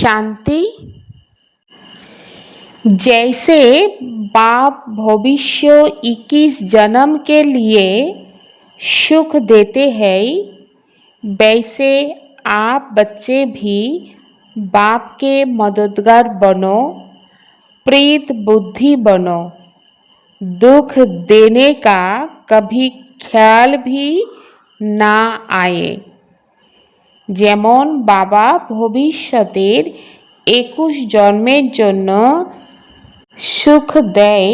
शांति। जैसे बाप भविष्य 21 जन्म के लिए सुख देते हैं, वैसे आप बच्चे भी बाप के मददगार बनो, प्रीत बुद्धि बनो। दुख देने का कभी ख्याल भी ना आए। যেমন বাবা ভবিষ্যতের একুশ জন্মের জন্য সুখ দেয়,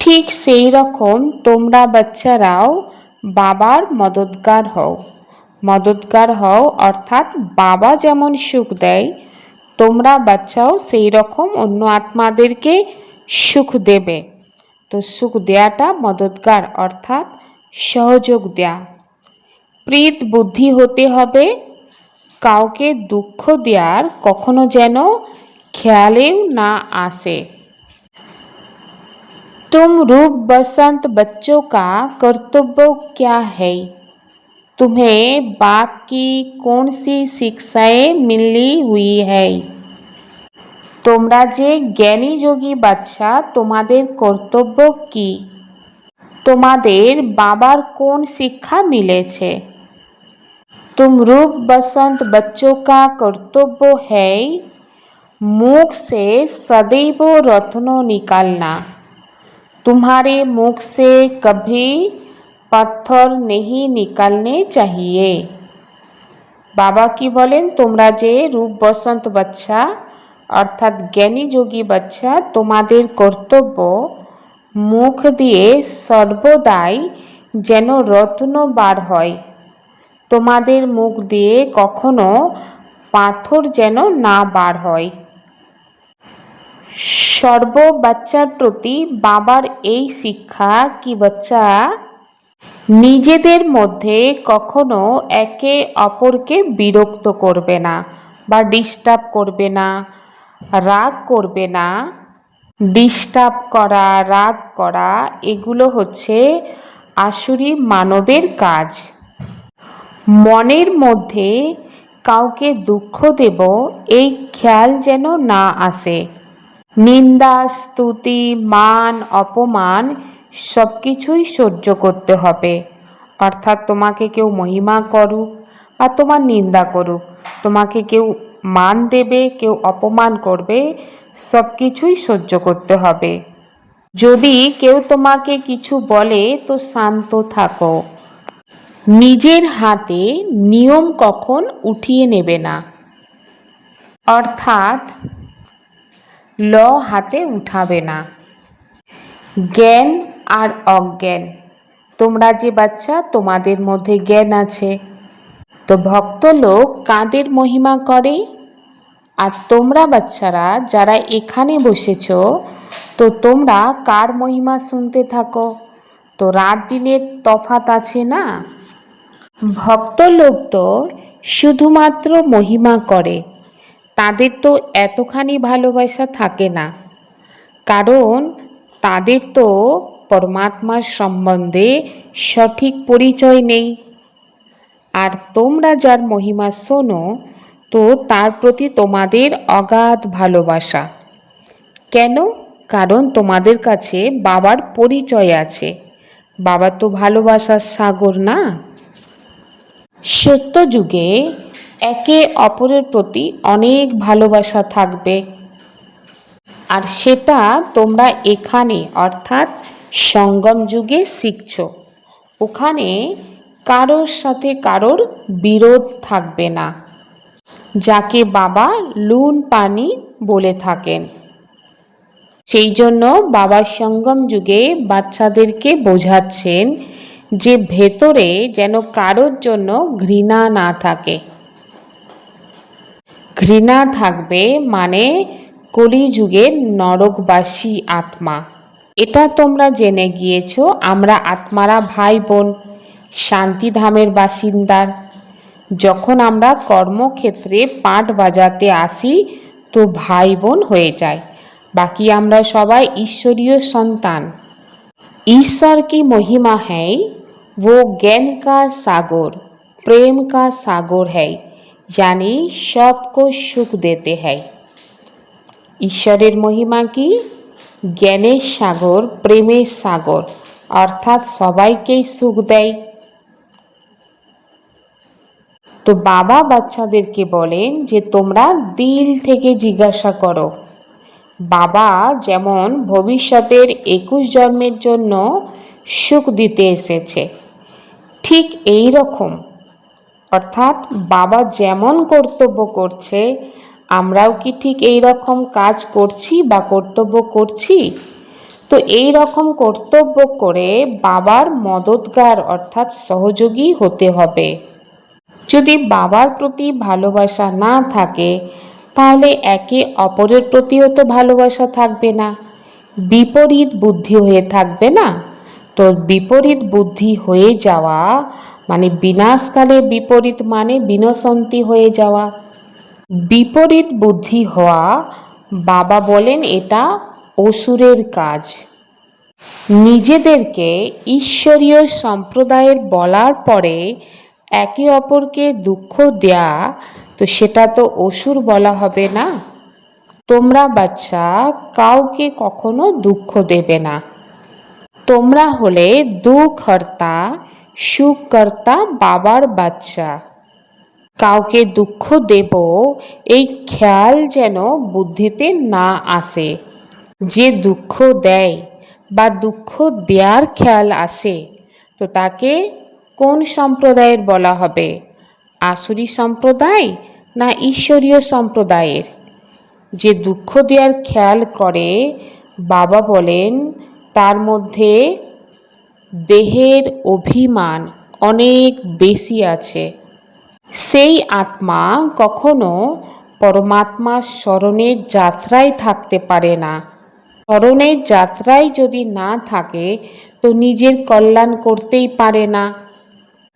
ঠিক সেই রকম তোমরা বাচ্চারাও বাবার মদতগার হও। মদতগার হও অর্থাৎ বাবা যেমন সুখ দেয়, তোমরা বাচ্চাও সেই রকম অন্য আত্মাদেরকে সুখ দেবে। তো সুখ দেয়াটা মদতগার অর্থাৎ সহযোগ দেয়া। প্রীত বুদ্ধি হতে হবে কাউকে দুঃখ দেওয়ার কখনো যেন খেয়ালেও না আসে तुम रूप बसंत बच्चों का कर्तव्य क्या है तुम्हें बाप की कौन सी शिक्षाएं मिली हुई है তোমরা যে জ্ঞানী যোগী বাচ্চা তোমাদের কর্তব্য কি তোমাদের বাবার কোন শিক্ষা মিলেছে तुम रूप बसंत बच्चों का कर्तव्य है मुख से सदैव रत्नो निकालना तुम्हारे मुख से कभी पत्थर नहीं निकालने चाहिए বাবা কি বলেন তোমরা যে রূপ বসন্ত বাচ্চা অর্থাৎ জ্ঞানী যোগী বাচ্চা তোমাদের কর্তব্য মুখ দিয়ে সর্বদাই যেন রত্ন বার হয় তোমাদের মুখ দিয়ে কখনো পাথর যেন না বার হয়। সর্ব বাচ্চার প্রতি বাবার এই শিক্ষা কি বাচ্চা? নিজেদের মধ্যে কখনো একে অপরকে বিরক্ত করবে না বা ডিস্টার্ব করবে না, রাগ করবে না। ডিস্টার্ব করা, রাগ করা, এগুলো হচ্ছে আসুরি মানবের কাজ। মনের মধ্যে কাউকে দুঃখ দেব, এই খেয়াল যেন না আসে। নিন্দা, স্তুতি, মান, অপমান সব কিছুই সহ্য করতে হবে। অর্থাৎ তোমাকে কেউ মহিমা করুক বা তোমার নিন্দা করুক, তোমাকে কেউ মান দেবে, কেউ অপমান করবে সব কিছুই সহ্য করতে হবে। যদি কেউ তোমাকে কিছু বলে, তো শান্ত থাকো। নিজের হাতে নিয়ম কখন উঠিয়ে নেবে না? অর্থাৎ, ল হাতে উঠাবে না। জ্ঞান আর অজ্ঞান। তোমরা যে বাচ্চা, তোমাদের মধ্যে জ্ঞান আছে। তো ভক্ত লোক কাদের মহিমা করে? আর তোমরা বাচ্চারা, যারা এখানে বসেছ, তো তোমরা কার মহিমা শুনতে থাকো? তো রাত দিনের তফাত আছে না? ভক্ত লোক তো শুধুমাত্র মহিমা করে, তাদের তো এতখানি ভালোবাসা থাকে না। কারণ তাদের তো পরমাত্মার সম্বন্ধে সঠিক পরিচয় নেই। আর তোমরা যার মহিমা শোনো, তো তার প্রতি তোমাদের অগাধ ভালোবাসা। কেন? কারণ তোমাদের কাছে বাবার পরিচয় আছে। বাবা তো ভালোবাসার সাগর না? সত্য যুগে একে অপরের প্রতি অনেক ভালোবাসা থাকবে। আর সেটা তোমরা এখানে, অর্থাৎ সঙ্গম যুগে শিখছ। ওখানে কারোর সাথে কারোর বিরোধ থাকবে না, যাকে বাবা লুন পানি বলে থাকেন। সেই জন্য বাবা সঙ্গম যুগে বাচ্চাদেরকে বোঝাচ্ছেন যে ভেতরে যেন কারোর জন্য ঘৃণা না থাকে। ঘৃণা থাকবে মানে কলিযুগের নরকবাসী আত্মা। এটা তোমরা জেনে গিয়েছ, আমরা আত্মারা ভাই বোন শান্তিধামের বাসিন্দার। যখন আমরা কর্মক্ষেত্রে পাট বাজাতে আসি, তো ভাই বোন হয়ে যায়। বাকি আমরা সবাই ঈশ্বরীয় সন্তান। ঈশ্বর কি মহিমা হ্যাঁ? वो ज्ञान का सागर प्रेम का सागर है यानी सबको সুখ দেতে है ঈশ্বরের মহিমা কি জ্ঞানের সাগর প্রেমের সাগর অর্থাৎ সবাইকেই সুখ দেয় তো বাবা বাচ্চাদেরকে বলেন যে তোমরা দিল থেকে জিজ্ঞাসা করো বাবা যেমন ভবিষ্যতের একুশ জন্মের জন্য সুখ দিতে এসেছে ঠিক এই রকম। অর্থাৎ বাবা যেমন কর্তব্য করছে, আমরাও কি ঠিক এই রকম কাজ করছি বা কর্তব্য করছি? তো এই রকম কর্তব্য করে বাবার মদতগার অর্থাৎ সহযোগী হতে হবে। যদি বাবার প্রতি ভালোবাসা না থাকে, তাহলে একে অপরের প্রতিও তো ভালোবাসা থাকবে না। বিপরীত বুদ্ধি হয়ে থাকবে না? তো বিপরীত বুদ্ধি হয়ে যাওয়া মানে বিনাশকালে বিপরীত মানে বিনশন্তি হয়ে যাওয়া। বিপরীত বুদ্ধি হওয়া, বাবা বলেন এটা অসুরের কাজ। নিজেদেরকে ঈশ্বরীয় সম্প্রদায়ের বলার পরে একে অপরকে দুঃখ দেয়া, তো সেটা তো অসুর বলা হবে না। তোমরা বাচ্চা, কাউকে কখনো দুঃখ দেবে না। তোমরা হলে দুঃখকর্তা, সুখকর্তা বাবার বাচ্চা। কাউকে দুঃখ দেব, এই খেয়াল যেন বুদ্ধিতে না আসে। যে দুঃখ দেয় বা দুঃখ দেওয়ার খেয়াল আসে, তো তাকে কোন সম্প্রদায়ের বলা হবে? আসুরি সম্প্রদায় না ঈশ্বরীয় সম্প্রদায়ের? যে দুঃখ দেওয়ার খেয়াল করে, বাবা বলেন তার মধ্যে দেহের অভিমান অনেক বেশি আছে। সেই আত্মা কখনো পরমাত্মার স্মরণের যাত্রায় থাকতে পারে না। স্মরণের যাত্রায় যদি না থাকে, তো নিজের কল্যাণ করতেই পারে না।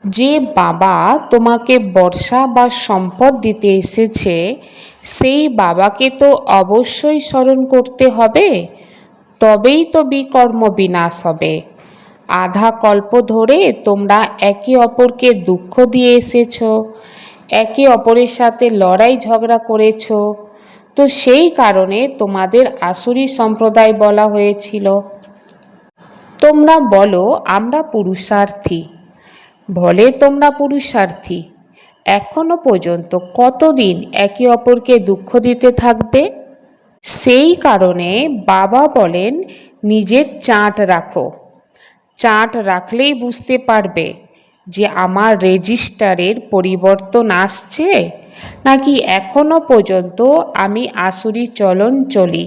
যে বাবা তোমাকে বর্ষা বা সম্পদ দিতে এসেছে, সেই বাবাকে তো অবশ্যই স্মরণ করতে হবে। তবেই তো বিকর্ম বিনাশ হবে। আধা কল্প ধরে তোমরা একে অপরকে দুঃখ দিয়ে এসেছ, একে অপরের সাথে লড়াই ঝগড়া করেছ। তো সেই কারণে তোমাদের আসুরি সম্প্রদায় বলা হয়েছিল, তোমরা বলো, আমরা পুরুষার্থী। বলে, তোমরা পুরুষার্থী। এখনও পর্যন্ত কতদিন একে অপরকে দুঃখ দিতে থাকবে? সেই কারণে বাবা বলেন, নিজের চাঁট রাখো। চার্ট রাখলেই বুঝতে পারবে যে আমার রেজিস্টারের পরিবর্তন আসছে নাকি এখনও পর্যন্ত আমি আসুরি চলন চলি।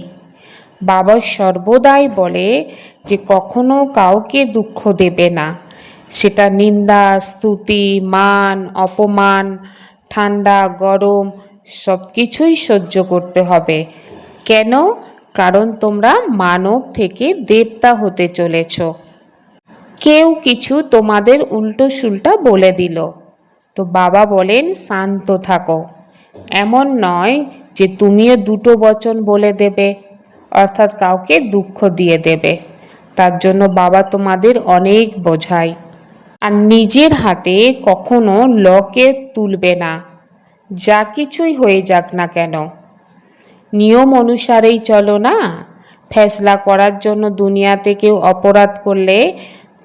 বাবা সর্বদাই বলে যে কখনো কাউকে দুঃখ দেবে না। সেটা নিন্দা, স্তুতি, মান, অপমান, ঠান্ডা, গরম সব কিছুই সহ্য করতে হবে। কেন? কারণ তোমরা মানব থেকে দেবতা হতে চলেছ। কেউ কিছু তোমাদের উল্টো সুলটা বলে দিল। তো বাবা বলেন, শান্ত থাকো। এমন নয় যে তুমিও দুটো বচন বলে দেবে, অর্থাৎ কাউকে দুঃখ দিয়ে দেবে। তার জন্য বাবা তোমাদের অনেক বোঝায়। আর নিজের হাতে কখনো লকে তুলবে না। যা কিছুই হয়ে যাক না কেন। নিয়ম অনুসারেই চলো না ফেসলা করার জন্য দুনিয়াতে কেউ অপরাধ করলে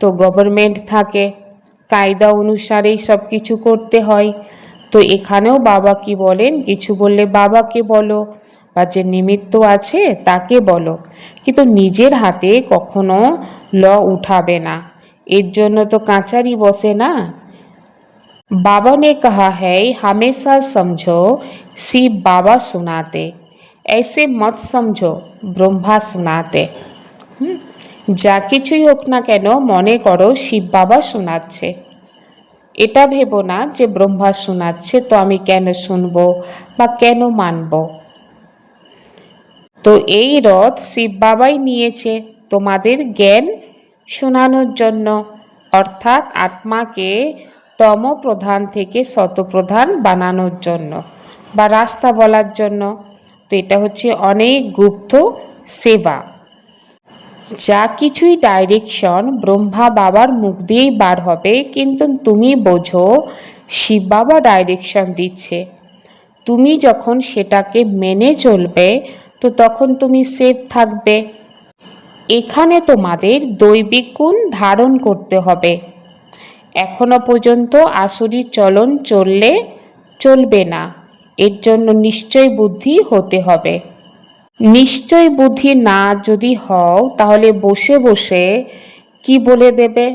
তো গভর্নমেন্ট থাকে কায়দা অনুসারেই সব কিছু করতে হয় তো এখানেও বাবা কি বলেন কিছু বললে বাবাকে বলো বা যে নিমিত্ত আছে তাকে বলো কিন্তু নিজের হাতে কখনো ল উঠাবে না এর জন্য তো কাঁচারি বসে না बाबा ने कहा है हमेशा समझो शिव बाबा सुनाते ऐसे मत समझो ब्रह्मा सुनाते হুম যা কিছুই হোক না কেন মনে করো শিব বাবা শোনাচ্ছে এটা ভেবো না যে ব্রহ্মা শোনাচ্ছে তো আমি কেন শুনবো বা কেন মানব তো এই রথ শিব বাবাই নিয়েছে তোমাদের জ্ঞান শোনানোর জন্য অর্থাৎ আত্মাকে তম প্রধান থেকে শতপ্রধান বানানোর জন্য বা রাস্তা বলার জন্য তো এটা হচ্ছে অনেক গুপ্ত সেবা। যা কিছুই ডাইরেকশন ব্রহ্মা বাবার মুখ দিয়েই বার হবে, কিন্তু তুমি বোঝো, শিব বাবা ডাইরেকশন দিচ্ছে। তুমি যখন সেটাকে মেনে চলবে, তো তখন তুমি সেফ থাকবে। এখানে তোমাদের দৈবিক গুণ ধারণ করতে হবে। এখনও পর্যন্ত আসরি চলন চললে চলবে না। এর জন্য নিশ্চয় বুদ্ধি হতে হবে। নিশ্চয় বুদ্ধি না যদি হও, তাহলে বসে বসে কি বলে দেবে?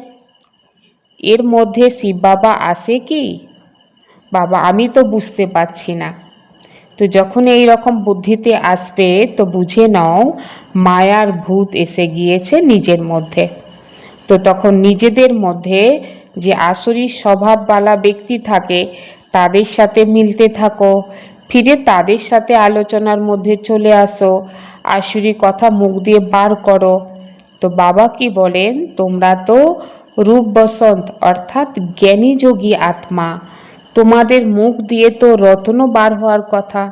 এর মধ্যে শিব বাবা আসে কি? বাবা, আমি তো বুঝতে পারছি না। তো যখন এই রকম বুদ্ধিতে আসবে, তো বুঝে নাও, মায়ার ভূত এসে গিয়েছে নিজের মধ্যে। তো তখন নিজেদের মধ্যে যে আসরি স্বভাবওয়ালা ব্যক্তি থাকে তাদের সাথে মিলতে থাকো। ফিরে তাদের সাথে আলোচনার মধ্যে চলে আসো। আসুরি কথা মুখ দিয়ে বার করো। তো বাবা কি বলেন? তোমরা তো রূপ বসন্ত অর্থাৎ জ্ঞানী যোগী আত্মা। তোমাদের মুখ দিয়ে তো রত্ন বার হওয়ার কথা।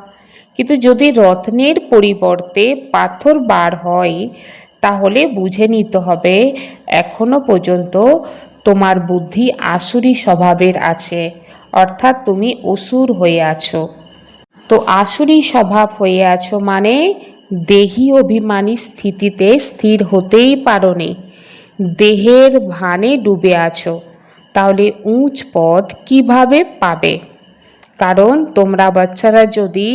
কিন্তু যদি রত্নের পরিবর্তে পাথর বার হয়, তাহলে বুঝে নিতে হবে, এখনও পর্যন্ত তোমার বুদ্ধি আসুরি স্বভাবের আছে। অর্থাৎ তুমি অসুর হয়ে আছো। তো আসুরি স্বভাব হয়ে আছো মানে দেহি অভিমানী স্থিতিতে স্থির হতেই পারোনি। দেহের ভানে ডুবে আছো। তাহলে উঁচ পদ কীভাবে পাবে? কারণ তোমরা বাচ্চারা যদি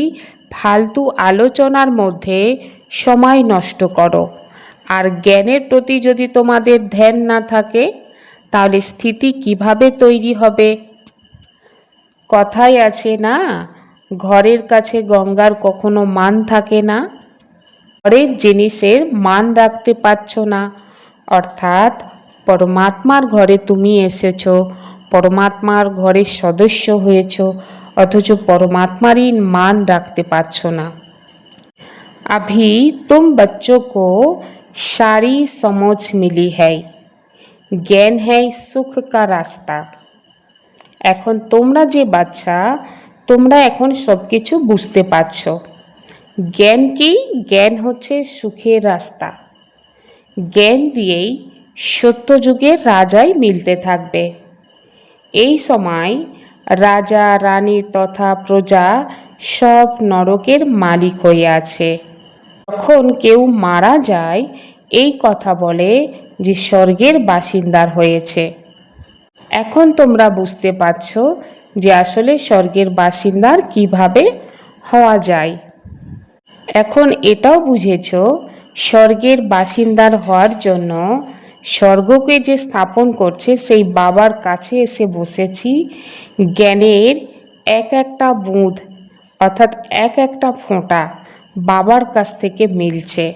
ফালতু আলোচনার মধ্যে সময় নষ্ট করো, আর জ্ঞানের প্রতি যদি তোমাদের ধ্যান না থাকে, তাহলে স্থিতি কীভাবে তৈরি হবে? কথাই আছে না ঘরের কাছে গঙ্গার কখনো মান থাকে না ঘরের জিনিসের মান রাখতে পারছো না অর্থাৎ পরমাত্মার ঘরে তুমি এসেছো পরমাত্মার ঘরের সদস্য হয়েছ অথচ পরমাত্মারই মান রাখতে পারছো না अभी तुम बच्चों को सारी समझ मिली है জ্ঞান है সুখ का রাস্তা এখন তোমরা যে বাচ্চা, তোমরা এখন সব কিছু বুঝতে পারছ। জ্ঞান কি? জ্ঞান হচ্ছে সুখের রাস্তা। জ্ঞান দিয়েই সত্যযুগের রাজাই মিলতে থাকবে। এই সময় রাজা, রানী তথা প্রজা সব নরকের মালিক হয়ে আছে। যখন কেউ মারা যায়, এই কথা বলে যে স্বর্গের বাসিন্দার হয়েছে। এখন তোমরা বুঝতে পারছ যে আসলে স্বর্গের বাসিন্দার কীভাবে হওয়া যায়। এখন এটাও বুঝেছ, স্বর্গের বাসিন্দার হওয়ার জন্য স্বর্গকে যে স্থাপন করছে, সেই বাবার কাছে এসে বসেছি জ্ঞানের এক একটা বুঁদ, অর্থাৎ এক একটা ফোঁটা বাবার কাছ থেকে মিলছে।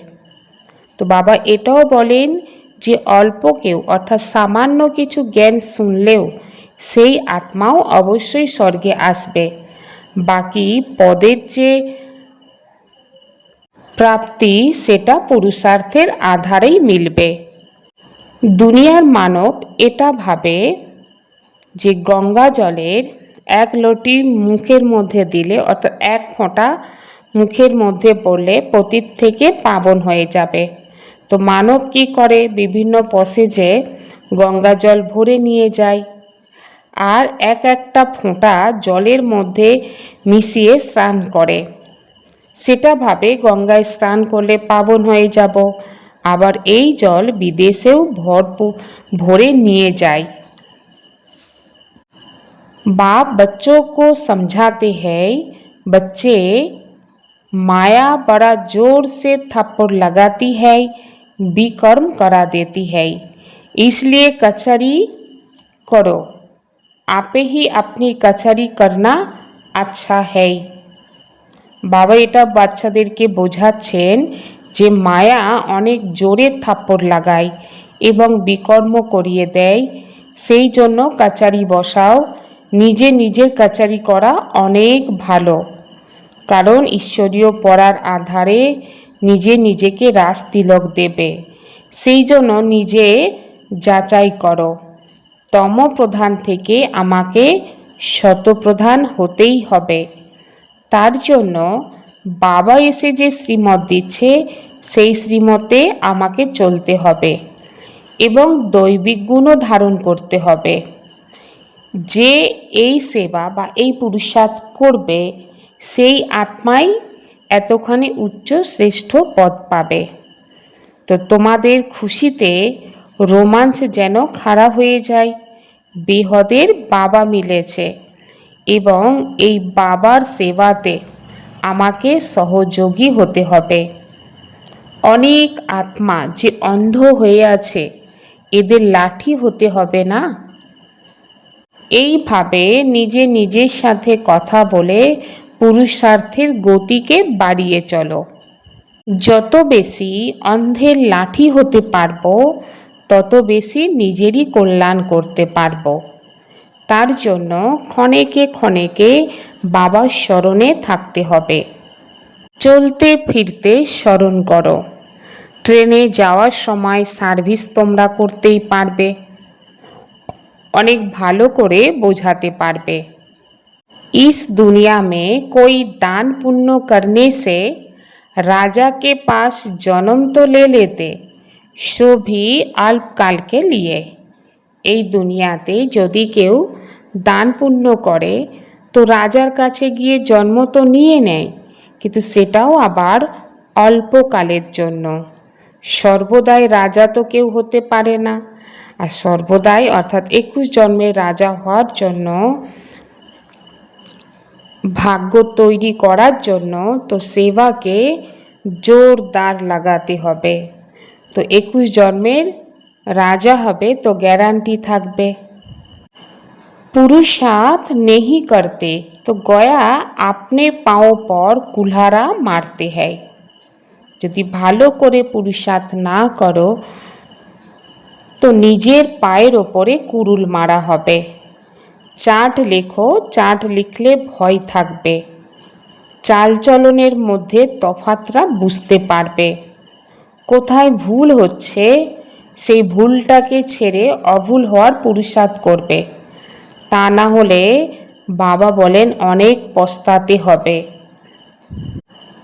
তো বাবা এটাও বলেন যে অল্প কেউ, অর্থাৎ সামান্য কিছু জ্ঞান শুনলেও সেই আত্মাও অবশ্যই স্বর্গে আসবে। বাকি পদের যে প্রাপ্তি, সেটা পুরুষার্থের আধারেই মিলবে। দুনিয়ার মানব এটা ভাবে যে গঙ্গা জলের এক লটি মুখের মধ্যে দিলে, অর্থাৎ এক ফোঁটা মুখের মধ্যে পড়লে পতীত থেকে পাবন হয়ে যাবে। তো মানব কি করে বিভিন্ন পসেজে গঙ্গা জল ভরে নিয়ে যায় আর এক একটা ফোঁটা জলের মধ্যে মিশিয়ে স্নান করে সেটা ভাবে গঙ্গায় স্নান করলে পাবন হয়ে যাব আবার এই জল বিদেশেও ভরপুর ভরে নিয়ে যায় बाप बच्चों को समझाते हैं बच्चे माया बड़ा जोर से थप्पड़ लगाती है विकर्म करा देती है इसलिए कचहरी करो आपे ही अपनी कचहरी करना अच्छा है বাবা এটা বাচ্চাদেরকে বোঝাচ্ছেন যে মায়া অনেক জোরে থাপ্পড় লাগায় এবং বিকর্ম করিয়ে দেয় সেই জন্য কাচারি বসাও নিজে নিজের কাচারি করা অনেক ভালো কারণ ঈশ্বরীয় পড়ার আধারে নিজে নিজেকে রাস তিলক দেবে। সেই জন্য নিজে যাচাই করো। তম প্রধান থেকে আমাকে শতপ্রধান হতেই হবে। তার জন্য বাবা এসে যে শ্রীমত দিচ্ছে, সেই শ্রীমতে আমাকে চলতে হবে এবং দৈবিক গুণও ধারণ করতে হবে। যে এই সেবা বা এই পুরুষার্থ করবে, সেই আত্মাই এতখানি উচ্চ শ্রেষ্ঠ পদ পাবে। তো তোমাদের খুশিতে রোমাঞ্চ যেন খাড়া হয়ে যায়, বেহদের বাবা মিলেছে এবং এই বাবার সেবাতে আমাকে সহযোগী হতে হবে। অনেক আত্মা যে অন্ধ হয়ে আছে, এদের লাঠি হতে হবে না? এইভাবে নিজে নিজের সাথে কথা বলে পুরুষার্থের গতিকে বাড়িয়ে চলো। যত বেশি অন্ধের লাঠি হতে পারব, তত বেশি নিজেরই কল্যাণ করতে পারব। তার জন্য ক্ষণেকে ক্ষণেকে বাবার স্মরণে থাকতে হবে। চলতে ফিরতে স্মরণ করো। ট্রেনে যাওয়ার সময় সার্ভিস তোমরা করতেই পারবে। অনেক ভালো করে বোঝাতে পারবে। इस दुनिया में कोई दान पुण्य करने से राजा के पास जन्म तो ले लेते सो भी अल्पकाल के लिए এই দুনিয়াতে যদি কেউ দান পুণ্য করে তো রাজার কাছে গিয়ে জন্ম তো নিয়ে নেয় কিন্তু সেটাও আবার অল্পকালের জন্য সর্বদাই রাজা তো কেউ হতে পারে না আর সর্বদাই অর্থাৎ একুশ জন্মের রাজা হওয়ার জন্য ভাগ্য তৈরি করার জন্য তো সেবাকে জোরদার লাগাতে হবে। তো একুশ জন্মের রাজা হবে তো গ্যারান্টি থাকবে। পুরুষার্থ নেহি করতে তো গয়া আপনি পাও পর কুলহারা মারতে হয়। যদি ভালো করে পুরুষার্থ না করো, তো নিজের পায়ের ওপরে কুরুল মারা হবে। চাট লেখো চাট লিখলে ভয় থাকবে চালচলনের মধ্যে তফাতরা বুঝতে পারবে কোথায় ভুল হচ্ছে সেই ভুলটাকে ছেড়ে অভুল হওয়ার পুরুষার্থ করবে তা না হলে বাবা বলেন অনেক পস্তাতে হবে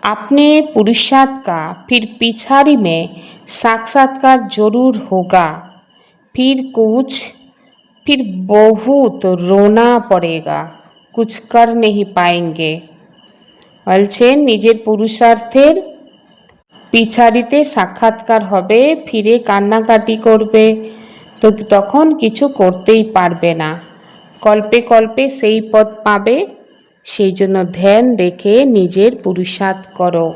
अपने पुरुषार्थ का फिर पिछाड़ी में साक्षात्कार जरूर होगा फिर कुछ फिर बहुत रोना पड़ेगा कुछ कर नहीं पाएंगे বলছেন নিজের পুরুষার্থের পিছাড়িতে সাক্ষাৎকার হবে ফিরে কান্নাকাটি করবে তো তখন কিছু করতেই পারবে না কল্পে কল্পে সেই পদ পাবে সেই জন্য ধ্যান রেখে নিজের পুরুষার্থ করো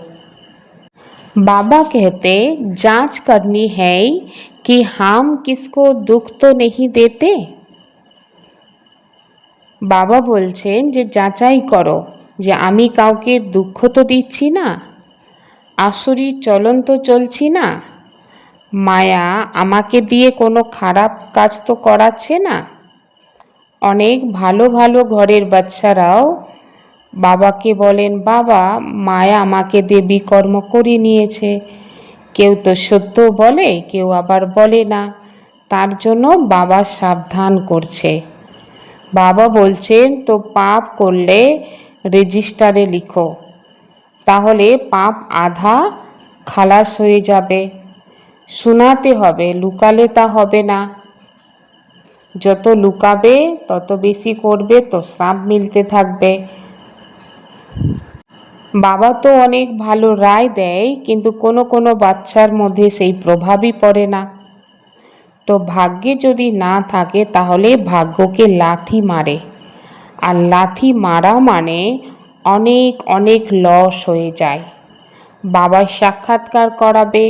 बाबा कहते जांच करनी है कि हम किसको दुख तो नहीं देते বাবা বলছেন যে, যাচাই করো যে আমি কাউকে দুঃখ তো দিচ্ছি না? আসরি চলন তো চলছি না? মায়া আমাকে দিয়ে কোনো খারাপ কাজ তো করাচ্ছে না? অনেক ভালো ভালো ঘরের বাচ্চারাও বাবাকে বলেন, বাবা, মায়া আমাকে দেবী কর্ম করে নিয়েছে। কেউ তো সত্য বলে, কেউ আবার বলে না। তার জন্য বাবা সাবধান করছে। বাবা বলছেন তো পাপ করলে রেজিস্টারে লিখো। তাহলে পাপ আধা খালাস হয়ে যাবে। শোনাতে হবে, লুকালে তা হবে না। যত লুকাবে, তত বেশি করবে, তো শ্রাপ মিলতে থাকবে। বাবা তো অনেক ভালো রায় দেয়, কিন্তু কোনো কোনো বাচ্চার মধ্যে সেই প্রভাবই পড়ে না। তো ভাগ্যে যদি না থাকে, তাহলে ভাগ্যকে লাথি মারে। আর লাথি মারা মানে অনেক অনেক লস হয়ে যায়। বাবার সাক্ষাৎকার করাবে।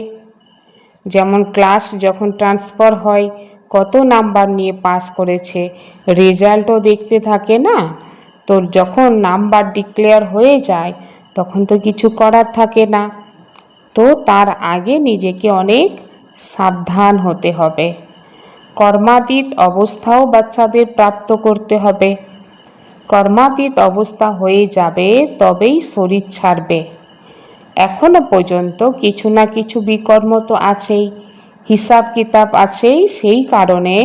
যেমন ক্লাস যখন ট্রান্সফার হয়, কত নাম্বার নিয়ে পাস করেছে, রেজাল্টও দেখতে থাকে না? তো যখন নাম্বার ডিক্লেয়ার হয়ে যায়, তখন তো কিছু করার থাকে না। তো তার আগে নিজেকে অনেক সাবধান হতে হবে। কর্মাতীত অবস্থাও বাচ্চাদের প্রাপ্ত করতে হবে। কর্মাতীত অবস্থা হয়ে যাবে, তবেই শরীর ছাড়বে। এখনও পর্যন্ত কিছু না কিছু বিকর্ম তো আছেই, হিসাব কিতাব আছেই, সেই কারণে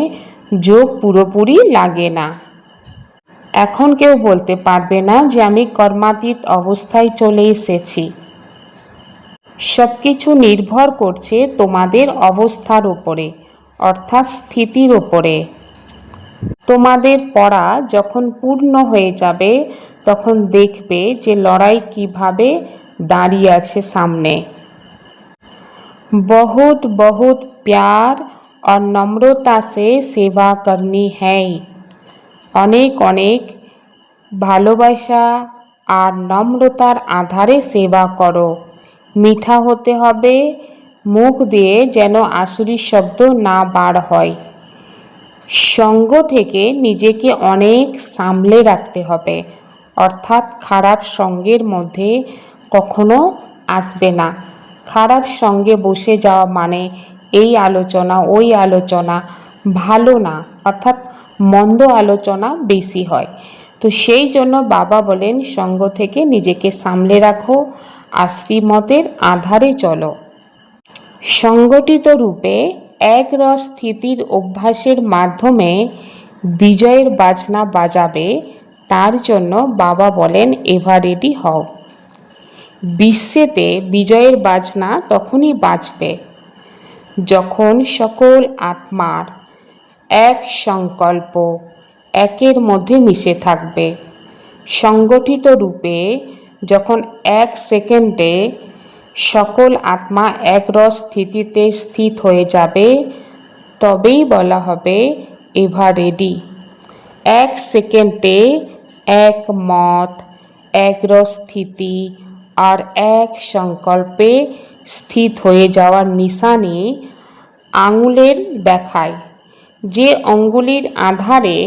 যোগ পুরোপুরি লাগে না। এখন কেউ বলতে পারবে না যে আমি কর্মাতীত অবস্থায় চলে এসেছি। সব কিছু নির্ভর করছে তোমাদের অবস্থার উপরে। অর্থাৎ স্থিতির ওপরে তোমাদের পড়া যখন পূর্ণ হয়ে যাবে, তখন দেখবে যে লড়াই কীভাবে দাঁড়িয়ে আছে সামনে। বহুত বহুত প্যার और নম্রতা সে সেবা করনি হ্যাঁ অনেক অনেক ভালোবাসা আর নম্রতার আধারে সেবা করো। মিঠা হতে হবে মুখ দিয়ে যেন আসুরি শব্দ না বার হয়। সঙ্গ থেকে নিজেকে অনেক সামলে রাখতে হবে। অর্থাৎ খারাপ সঙ্গের মধ্যে কখনো আসবে না। খারাপ সঙ্গে বসে যাওয়া মানে এই আলোচনা, ওই আলোচনা ভালো না। অর্থাৎ মন্দ আলোচনা বেশি হয়। তো সেই জন্য বাবা বলেন, সঙ্গ থেকে নিজেকে সামলে রাখো আর শ্রীমতের আধারে চলো। সংগঠিত রূপে এক রস স্থিতির অভ্যাসের মাধ্যমে বিজয়ের বাজনা বাজাবে, তার জন্য বাবা বলেন এভার রেডি হও। বিশ্বেতে বিজয়ের বাজনা তখনই বাজবে যখন সকল আত্মার এক সংকল্প একের মধ্যে মিশে থাকবে। সংগঠিত রূপে যখন এক সেকেন্ডে সকল আত্মা একরস স্থিতিতে স্থিত হয়ে যাবে, তবেই বলা হবে, এভার রেডি। এক সেকেন্ডে এক মত, একরস স্থিতি আর এক সংকল্পে স্থিত হয়ে যাওয়ার নিশানি আঙুলের দেখায়, যে অঙ্গুলির আধারে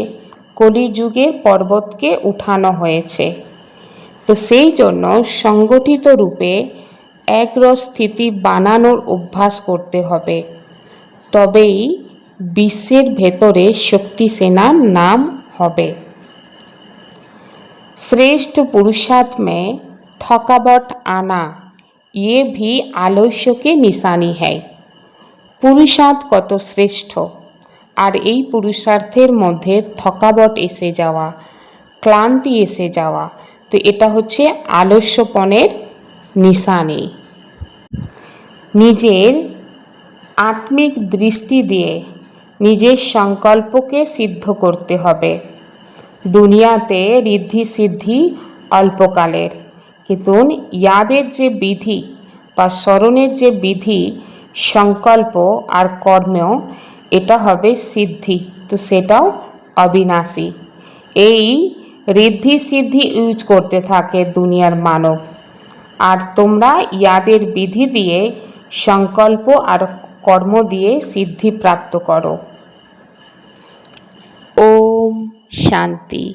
কলিযুগের পর্বতকে উঠানো হয়েছে। তো সেই জন্য সংগঠিত রূপে একরস স্থিতি বানানোর অভ্যাস করতে হবে তবেই বিশ্বের ভেতরে শক্তি সেনার নাম হবে श्रेष्ठ पुरुषार्थ में थकावट आना ये भी आलस्य के निशानी है পুরুষার্থ কত শ্রেষ্ঠ আর এই পুরুষার্থের মধ্যে থকাবট এসে যাওয়া ক্লান্তি এসে যাওয়া তো এটা হচ্ছে আলস্যপনের নিশানি নিজের আত্মিক দৃষ্টি দিয়ে নিজের সংকল্পকে সিদ্ধ করতে হবে। দুনিয়াতে ঋদ্ধি সিদ্ধি অল্পকালের। কিন্তু ইয়াদের যে বিধি বা স্মরণের যে বিধি, সংকল্প আর কর্মেও এটা হবে সিদ্ধি, তো সেটাও অবিনাশী। এই ঋদ্ধি সিদ্ধি ইউজ করতে থাকে দুনিয়ার মানব। আর তোমরা ইয়াদের বিধি দিয়ে সংকল্প আর কর্ম দিয়ে সিদ্ধি প্রাপ্ত করো। ওম শান্তি।